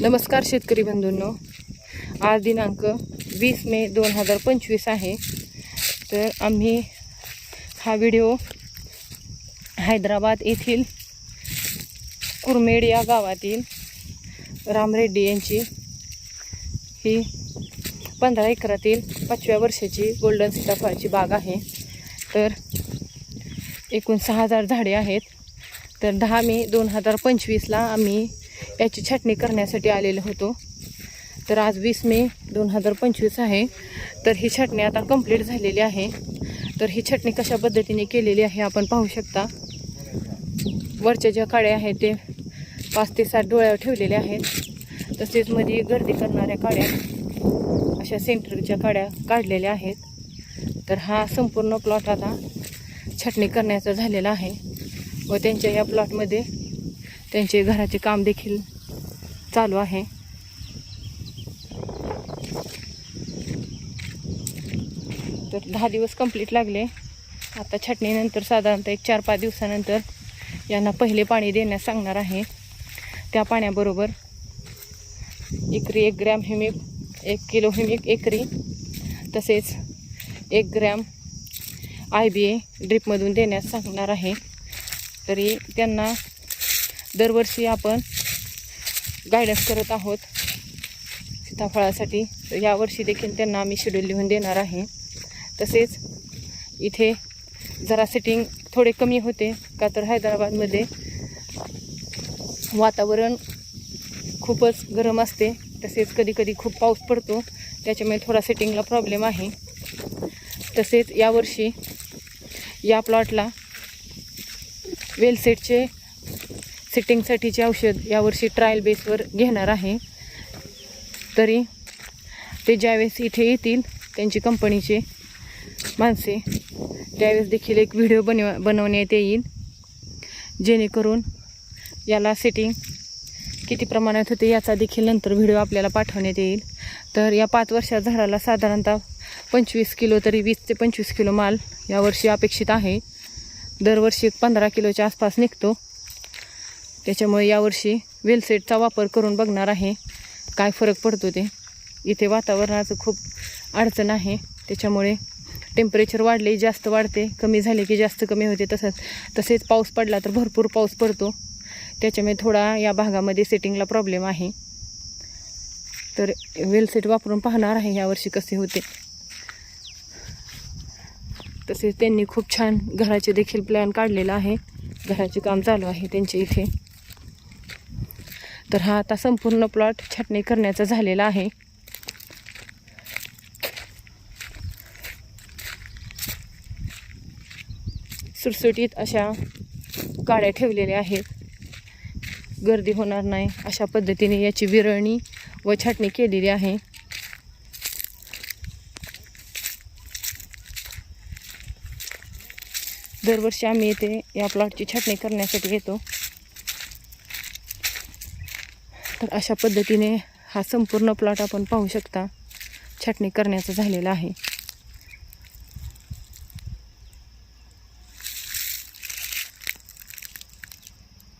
नमस्कार शेतकरी बंधूंनो. आज दिनांक वीस मे दोन हजार पंचवीस आहे. तर आम्ही हा व्हिडिओ हैदराबाद येथील कुरमेड या गावातील राम रेड्डी यांची ही पंधरा एकरातील पाचव्या वर्षाची गोल्डन सीताफळाची बाग आहे. तर एकूण सहा हजार झाडे आहेत. तर दहा मे दोन हजार पंचवीसला आम्ही याची छाटणी करण्यासाठी आलेलो होतो. तर आज वीस मे दोन हजार पंचवीस आहे. तर ही छाटणी आता कंप्लीट झालेली आहे. तर ही छाटणी कशा पद्धतीने केलेली आहे आपण पाहू शकता. वरच्या ज्या काड्या आहेत ते पाच ते सात डोळ्यावर ठेवलेल्या आहेत. तसेच मध्ये गर्दी करणाऱ्या काड्या अशा सेंटरच्या काड्या काढलेल्या आहेत. तर हा संपूर्ण प्लॉट आता छाटणी करण्याचा झालेला आहे. व त्यांच्या या प्लॉटमध्ये त्यांचे घराचे काम देखील चालू आहे. तर दहा दिवस कंप्लीट लागले. आता छाटणीनंतर साधारणतः एक चार पाच दिवसानंतर यांना पहिले पाणी देण्यास सांगणार आहे. त्या पाण्याबरोबर एकरी एक ग्रॅम हिमिक एक किलो हिमिक एकरी तसेच एक ग्रॅम आय बी ए ड्रिपमधून देण्यास सांगणार आहे. तरी त्यांना दरवर्षी आपण गायडन्स करत आहोत. सीताफळासाठी. तर यावर्षी देखील त्यांना आम्ही शेड्यूल लिहून देणार आहे. तसेच इथे जरा सेटिंग थोडे कमी होते. का तर हैदराबादमध्ये वातावरण खूपच गरम असते. तसेच कधी कधी खूप पाऊस पडतो. त्याच्यामुळे थोडा सेटिंगला प्रॉब्लेम आहे. तसेच यावर्षी या प्लॉटला वेलसेटचे सेटिंगसाठीचे औषध यावर्षी ट्रायल बेसवर घेणार आहे. तरी ते ज्यावेळेस इथे येतील त्यांची कंपनीचे माणसे त्यावेळेस देखील एक व्हिडिओ बनव बनवण्यात येईल. जेणेकरून याला सेटिंग किती प्रमाणात होते याचा देखील नंतर व्हिडिओ आपल्याला पाठवण्यात येईल. तर या पाच वर्षात झाडाला साधारणतः पंचवीस किलो तरी वीस ते पंचवीस किलो माल यावर्षी अपेक्षित आहे. दरवर्षी एक पंधरा किलोच्या आसपास निघतो. त्याच्यामुळे यावर्षी वेलसेटचा वापर करून बघणार आहे काय फरक पडतो ते. इथे वातावरणाचं खूप अडचण आहे. त्याच्यामुळे टेम्परेचर वाढले जास्त वाढते. कमी झाले की जास्त कमी होते तसंच तसेच पाऊस पडला तर भरपूर पाऊस पडतो. त्याच्यामुळे थोडा या भागामध्ये सेटिंगला प्रॉब्लेम आहे. तर वेलसेट वापरून पाहणार आहे यावर्षी कसे होते. तसेच त्यांनी खूप छान घराचे देखील प्लॅन काढलेला आहे. घराचे काम चालू आहे त्यांच्या इथे. तर हा आता संपूर्ण प्लॉट छाटणी करण्याचा झालेला आहे. सुटसुटीत अशा गाड्या ठेवलेल्या आहेत. गर्दी होणार नाही अशा पद्धतीने याची विरळणी व छाटणी केलेली आहे. दरवर्षी आम्ही येथे या प्लॉटची छाटणी करण्यासाठी येतो. तर अशा पद्धतीने हा संपूर्ण प्लॉट आपण पाहू शकता. छाटणी करण्याचा झालेला आहे.